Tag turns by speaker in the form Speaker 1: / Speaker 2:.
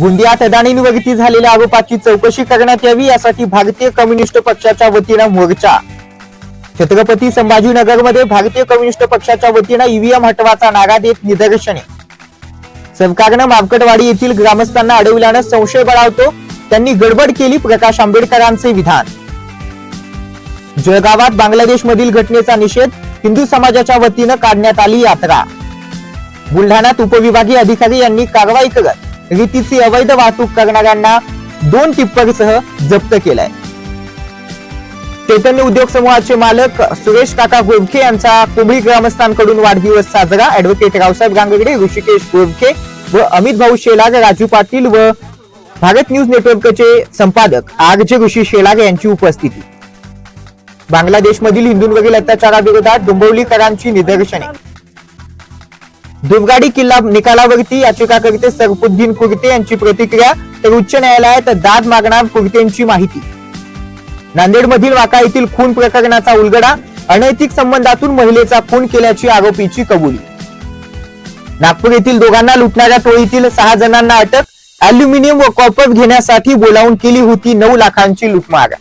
Speaker 1: गोंदियात अदानींवरती झालेल्या आरोपाची चौकशी करण्यात यावी यासाठी भारतीय कम्युनिस्ट पक्षाच्या वतीनं मोर्चा. छत्रपती संभाजीनगरमध्ये भारतीय कम्युनिस्ट पक्षाच्या वतीनं ईव्हीएम हटवाचा नारा देत निदर्शने. सरकारनं मार्कटवाडी येथील ग्रामस्थांना अडवल्यानं संशय बळावतो त्यांनी गडबड केली प्रकाश आंबेडकरांचे विधान. जळगावात बांगलादेश मधील घटनेचा निषेध हिंदू समाजाच्या वतीनं काढण्यात आली यात्रा. बुलढाण्यात उपविभागीय अधिकारी यांनी कारवाई करत रीतीची अवैध वाहतूक करणाऱ्यांना दोन टिप्परसह जप्त केलाय. चैतन्य उद्योग समूहाचे मालक सुरेश काका गोरखे यांचा कोंबडी ग्रामस्थांकडून वाढदिवस साजरा. अॅडव्होकेट रावसाहेब गांगडे ऋषिकेश गोरखे व अमित भाऊ शेलाग राजू पाटील व भारत न्यूज नेटवर्कचे संपादक आर जे ऋषी शेलाग यांची उपस्थिती. बांगलादेशमधील हिंदूंवरील अत्याचाराविरोधात डोंबिवलीकरांची निदर्शने. दुर्गाडी किल्ला निकालावरती याचिकाकर्ते सरफुद्दीन कुर्ते यांची प्रतिक्रिया तर उच्च न्यायालयात दाद मागणार कुर्तेंची माहिती. नांदेडमधील वाका येथील खून प्रकरणाचा उलगडा अनैतिक संबंधातून महिलेचा खून केल्याची आरोपीची कबुली. नागपूर येथील दोघांना लुटणाऱ्या टोळीतील सहा जणांना अटक अल्युमिनियम व कॉपर घेण्यासाठी बोलावून केली होती नऊ लाखांची लुटमार.